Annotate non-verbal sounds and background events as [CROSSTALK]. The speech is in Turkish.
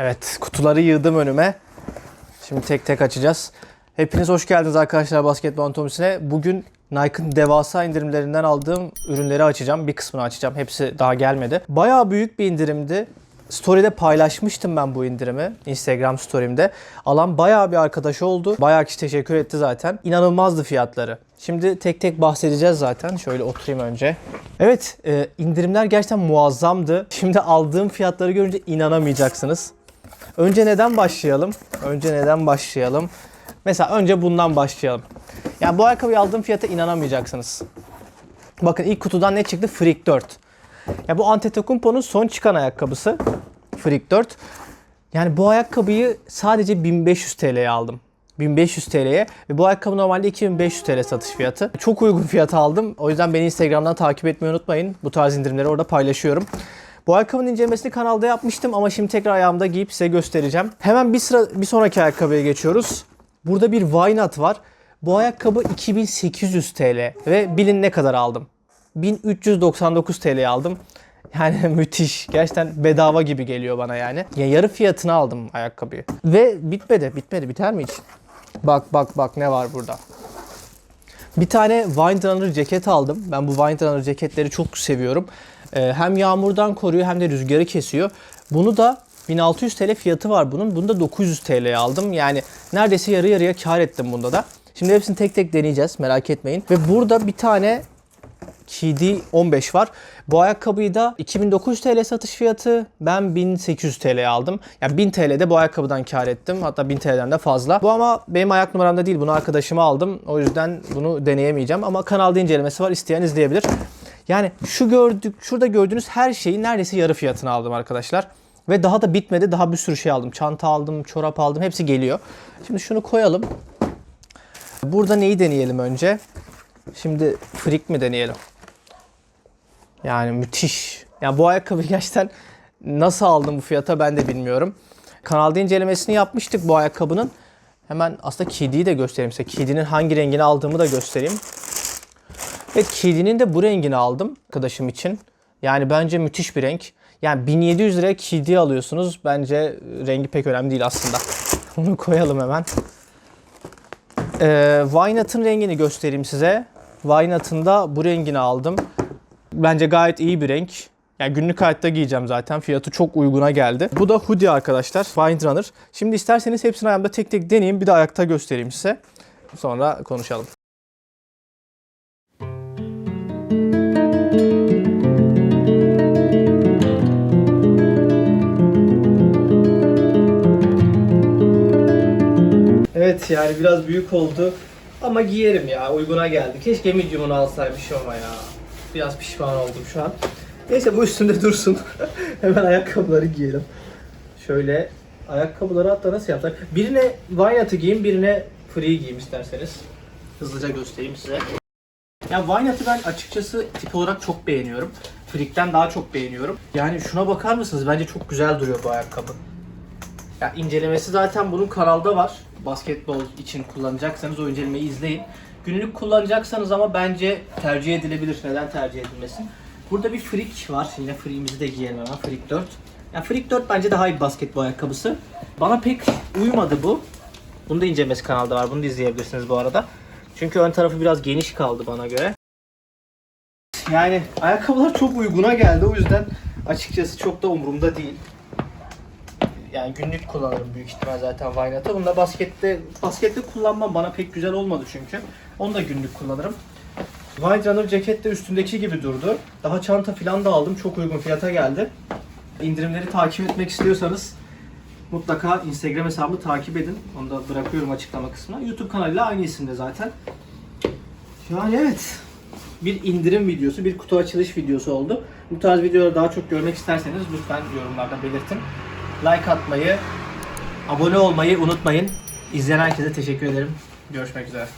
Evet kutuları yığdım önüme. Şimdi tek tek açacağız. Hepiniz hoş geldiniz arkadaşlar Basketbol Anatomisi'ne. Bugün Nike'ın devasa indirimlerinden aldığım ürünleri açacağım. Bir kısmını açacağım. Hepsi daha gelmedi. Bayağı büyük bir indirimdi. Story'de paylaşmıştım ben bu indirimi. Instagram story'imde. Alan bayağı bir arkadaş oldu. Bayağı kişi teşekkür etti zaten. İnanılmazdı fiyatları. Şimdi tek tek bahsedeceğiz zaten. Şöyle oturayım önce. Evet, e, indirimler gerçekten muazzamdı. Şimdi aldığım fiyatları görünce inanamayacaksınız. Önce neden başlayalım? Önce neden başlayalım? Mesela önce bundan başlayalım. Yani bu ayakkabıyı aldığım fiyata inanamayacaksınız. Bakın ilk kutudan ne çıktı? Freak 4. Ya bu Antetokounmpo'nun son çıkan ayakkabısı. Freak 4. Yani bu ayakkabıyı sadece 1500 TL'ye aldım. 1500 TL'ye ve bu ayakkabı normalde 2500 TL satış fiyatı. Çok uygun fiyata aldım. O yüzden beni Instagram'dan takip etmeyi unutmayın. Bu tarz indirimleri orada paylaşıyorum. Bu ayakkabının incelemesini kanalda yapmıştım ama şimdi tekrar ayağımda giyip size göstereceğim. Hemen bir sıra bir sonraki ayakkabıya geçiyoruz. Burada bir Wynot var. Bu ayakkabı 2800 TL ve bilin ne kadar aldım? 1399 TL'ye aldım. Yani [LAUGHS] müthiş. Gerçekten bedava gibi geliyor bana yani. Ya yarı fiyatına aldım ayakkabıyı. Ve bitmedi. Bitmedi. Biter mi hiç? Bak bak bak ne var burada. Bir tane Windrunner ceket aldım. Ben bu Windrunner ceketleri çok seviyorum. Ee, hem yağmurdan koruyor hem de rüzgarı kesiyor. Bunu da 1600 TL fiyatı var bunun. Bunu da 900 TL'ye aldım. Yani neredeyse yarı yarıya kar ettim bunda da. Şimdi hepsini tek tek deneyeceğiz. Merak etmeyin. Ve burada bir tane KD 15 var. Bu ayakkabıyı da 2900 TL satış fiyatı. Ben 1800 TL'ye aldım. Yani 1000 TL'de bu ayakkabıdan kar ettim. Hatta 1000 TL'den de fazla. Bu ama benim ayak numaramda değil. Bunu arkadaşıma aldım. O yüzden bunu deneyemeyeceğim. Ama kanalda incelemesi var. İsteyen izleyebilir. Yani şu gördük, şurada gördüğünüz her şeyi neredeyse yarı fiyatına aldım arkadaşlar. Ve daha da bitmedi. Daha bir sürü şey aldım. Çanta aldım, çorap aldım. Hepsi geliyor. Şimdi şunu koyalım. Burada neyi deneyelim önce? Şimdi freak mi deneyelim? Yani müthiş. Ya bu ayakkabı [LAUGHS] gerçekten nasıl aldım bu fiyata ben de bilmiyorum. Kanalda incelemesini yapmıştık bu ayakkabının. Hemen aslında kediyi de göstereyim size. Kedinin hangi rengini aldığımı da göstereyim. Evet kedinin de bu rengini aldım arkadaşım için. Yani bence müthiş bir renk. Yani 1700 liraya kedi alıyorsunuz. Bence rengi pek önemli değil aslında. [LAUGHS] Onu koyalım hemen. Ee, Wynot'ın rengini göstereyim size. Wynot'ın da bu rengini aldım. Bence gayet iyi bir renk. Yani günlük hayatta giyeceğim zaten. Fiyatı çok uyguna geldi. Bu da hoodie arkadaşlar. Windrunner. Şimdi isterseniz hepsini ayağımda tek tek deneyeyim. Bir de ayakta göstereyim size. Sonra konuşalım. Evet yani biraz büyük oldu. Ama giyerim ya. Uyguna geldi. Keşke medium'unu alsaymışım ama ya. Biraz pişman oldum şu an. Neyse bu üstünde dursun. [LAUGHS] Hemen ayakkabıları giyelim. Şöyle ayakkabıları hatta nasıl yapsak? Birine Wynot'ı giyeyim, birine Free giyeyim isterseniz. Hızlıca göstereyim size. Ya Wynot'ı ben açıkçası tip olarak çok beğeniyorum. Freak'ten daha çok beğeniyorum. Yani şuna bakar mısınız? Bence çok güzel duruyor bu ayakkabı. Ya incelemesi zaten bunun kanalda var. Basketbol için kullanacaksanız o incelemeyi izleyin. Günlük kullanacaksanız ama bence tercih edilebilir. Neden tercih edilmesin? Burada bir Freak var. Yine Freak'imizi de giyelim hemen. Freak 4. Ya Freak 4 bence daha iyi bir basketbol ayakkabısı. Bana pek uymadı bu. Bunun da incelemesi kanalda var. Bunu da izleyebilirsiniz bu arada. Çünkü ön tarafı biraz geniş kaldı bana göre. Yani ayakkabılar çok uyguna geldi. O yüzden açıkçası çok da umurumda değil yani günlük kullanırım büyük ihtimal zaten Wynot'ı. Bunu da baskette baskette kullanmam bana pek güzel olmadı çünkü. Onu da günlük kullanırım. Windrunner ceket de üstündeki gibi durdu. Daha çanta falan da aldım. Çok uygun fiyata geldi. İndirimleri takip etmek istiyorsanız mutlaka Instagram hesabımı takip edin. Onu da bırakıyorum açıklama kısmına. YouTube kanalıyla aynı isimde zaten. Yani evet. Bir indirim videosu, bir kutu açılış videosu oldu. Bu tarz videoları daha çok görmek isterseniz lütfen yorumlarda belirtin like atmayı, abone olmayı unutmayın. İzleyen herkese teşekkür ederim. Görüşmek üzere.